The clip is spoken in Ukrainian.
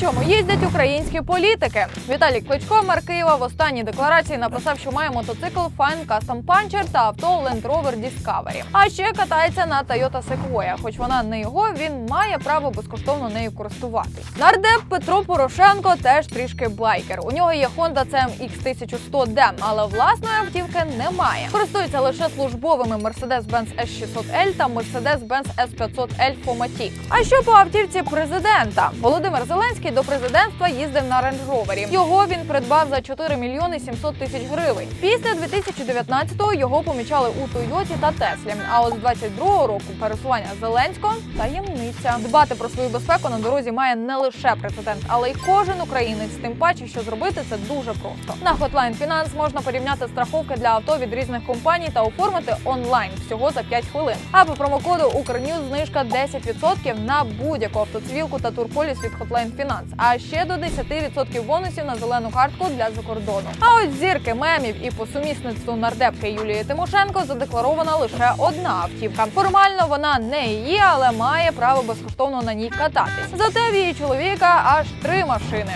чому їздять українські політики? Віталій Кличко, мер Києва, в останній декларації написав, що має мотоцикл Fine Custom Puncher та авто Land Rover Discovery. А ще катається на Toyota Sequoia. Хоч вона не його, він має право безкоштовно нею користуватись. Нардеп Петро Порошенко теж трішки байкер. У нього є Honda CMX 1100 d але власної автівки немає. Користується лише службовими Mercedes-Benz S600L та Mercedes-Benz S500L Fomatic. А що по автівці президента? Володимир Зеленський до президентства їздив на Rover. Його він придбав за 4 мільйони 700 тисяч гривень. Після 2019-го його помічали у Тойоті та Теслі. А от з 22-го року пересування Зеленського таємниця. Дбати про свою безпеку на дорозі має не лише президент, але й кожен українець. Тим паче, що зробити це дуже просто. На Hotline Finance можна порівняти страховки для авто від різних компаній та оформити онлайн всього за 5 хвилин. А по промокоду Укрньюз знижка 10% на будь-яку автоцивілку та турполіс від Hotline Finance. А ще до 10% бонусів на зелену картку для закордону. А ось зірки мемів і по сумісництву нардепки Юлії Тимошенко задекларована лише одна автівка. Формально вона не її, але має право безкоштовно на ній кататись. Зате в її чоловіка аж три машини.